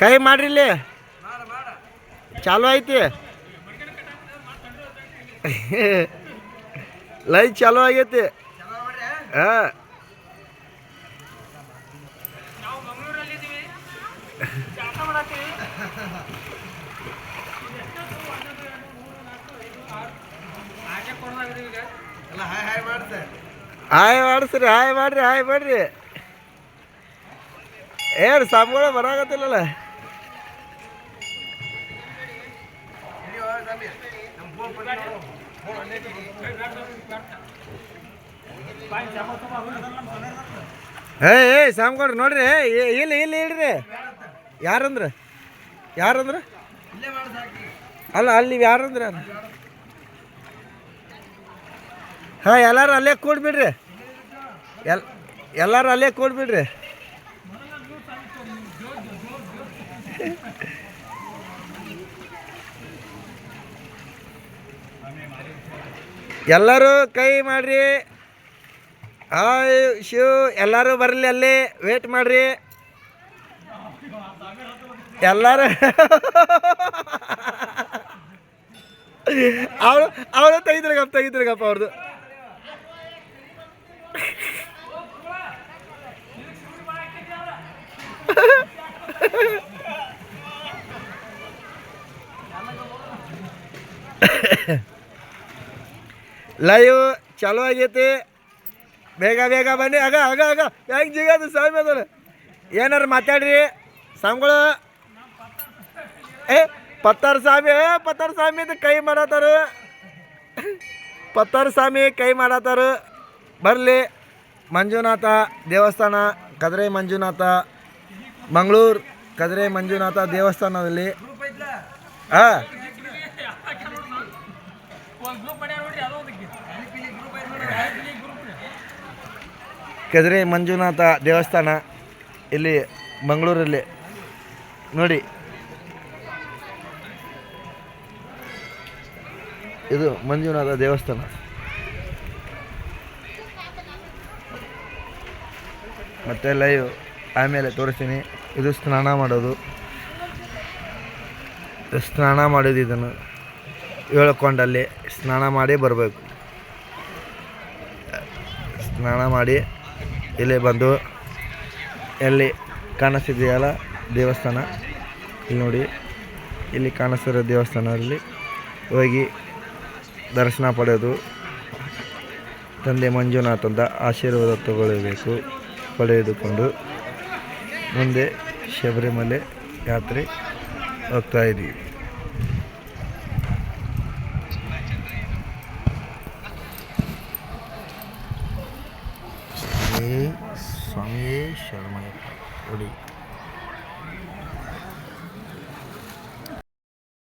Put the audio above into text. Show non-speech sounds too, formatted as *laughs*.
ಕೈ ಮಾಡ್ರಿಲ್ಲಿ ಚಾಲು ಐತಿ ಲೈಟ್ ಚಾಲು ಆಗೈತಿ. ಹಾಂ. ಹಾಯ್ ಮಾಡಿಸ್ರಿ, ಹಾಯ್ ಮಾಡ್ರಿ ಹಾಯ್ ಮಾಡ್ರಿ. ಏನು ಸಾಮ್ಗಳ ಬರಾಕತ್ತಿಲ್ಲಲ್ಲ. ಏ ಏ ಸಾಮ್ಗೌಡ್ರಿ ನೋಡ್ರಿ ಇಲ್ಲಿ ಇಲ್ಲಿ ಇಡ್ರಿ ಯಾರಂದ್ರ? ಯಾರಂದ್ರ? ಅಲ್ಲ, ಅಲ್ಲಿ ಯಾರಂದ್ರ? ಹಾಂ, ಎಲ್ಲಾರು ಅಲ್ಲೇ ಕೂಡ್ಬಿಡ್ರಿ. ಎಲ್, ಎಲ್ಲಾರು ಅಲ್ಲೇ ಕೂಡ್ಬಿಡ್ರಿ. ಎಲ್ಲರೂ ಕೈ ಮಾಡ್ರಿ. ಹಾಯ್ ಶಿವ್, ಎಲ್ಲರೂ ಬರಲಿ ಅಲ್ಲಿ. ವೇಟ್ ಮಾಡ್ರಿ. ಎಲ್ಲರೂ. ಅವರು ಅವರು ತೆಗಿದ್ರಗಪ್ಪ ತೆಗಿದ್ರಗಪ್ಪ ಅವ್ರದ್ದು *laughs* ಲೈವ್ ಚಲೋ ಆಗೈತಿ. ಬೇಗ ಬೇಗ ಬನ್ನಿ. ಆಗ ಆಗ ಆಗ ಹೆಂಗೆ ಜಿಗದು ಸ್ವಾಮಿ ಅದಲ್ಲ ಏನಾರು ಮಾತಾಡ್ರಿ? ಸ್ವಾಮಿಗಳು? ಏ, ಪತ್ತಾರ ಸ್ವಾಮಿ ಪತ್ತಾರ ಸ್ವಾಮಿ ಕೈ ಮಾಡತ್ತಾರ. ಪತ್ತಾರ ಸ್ವಾಮಿ ಕೈ ಮಾಡತ್ತಾರ. ಬರಲಿ. ಮಂಜುನಾಥ ದೇವಸ್ಥಾನ, ಕದ್ರೆ ಮಂಜುನಾಥ, ಮಂಗಳೂರು, ಕದ್ರೆ ಮಂಜುನಾಥ ದೇವಸ್ಥಾನದಲ್ಲಿ. ಹಾಂ ಕದ್ರೆ ಮಂಜುನಾಥ ದೇವಸ್ಥಾನ ಇಲ್ಲಿ ಮಂಗಳೂರಲ್ಲಿ. ನೋಡಿ. ಇದು ಮಂಜುನಾಥ ದೇವಸ್ಥಾನ. ಮತ್ತೆ ಲೈವ್ ಆಮೇಲೆ ತೋರಿಸ್ತೀನಿ. ಇದು ಸ್ನಾನ ಮಾಡೋದು. ಸ್ನಾನ ಮಾಡೋದು ಇದನ್ನು. ಹೇಳ್ಕೊಂಡಲ್ಲಿ ಸ್ನಾನ ಮಾಡಿ ಬರಬೇಕು. ಸ್ನಾನ ಮಾಡಿ ಇಲ್ಲಿ ಬಂದು ಎಲ್ಲಿ ಕಾಣಿಸ್ತಿದೆಯಲ್ಲ ದೇವಸ್ಥಾನ, ಇಲ್ಲಿ ನೋಡಿ, ಇಲ್ಲಿ ಕಾಣಿಸ್ತಿರೋ ದೇವಸ್ಥಾನದಲ್ಲಿ ಹೋಗಿ ದರ್ಶನ ಪಡೆದು ತಂದೆ ಮಂಜುನಾಥಂದ ಆಶೀರ್ವಾದ ತಗೊಳ್ಳಬೇಕು ಪಡೆದುಕೊಂಡು ಮುಂದೆ ಶಬರಿಮಲೆ ಯಾತ್ರೆ ಹೋಗ್ತಾ ಸ್ವಾಮಿಯೇ ಶರಣಯ್ಯ ಒಡಿ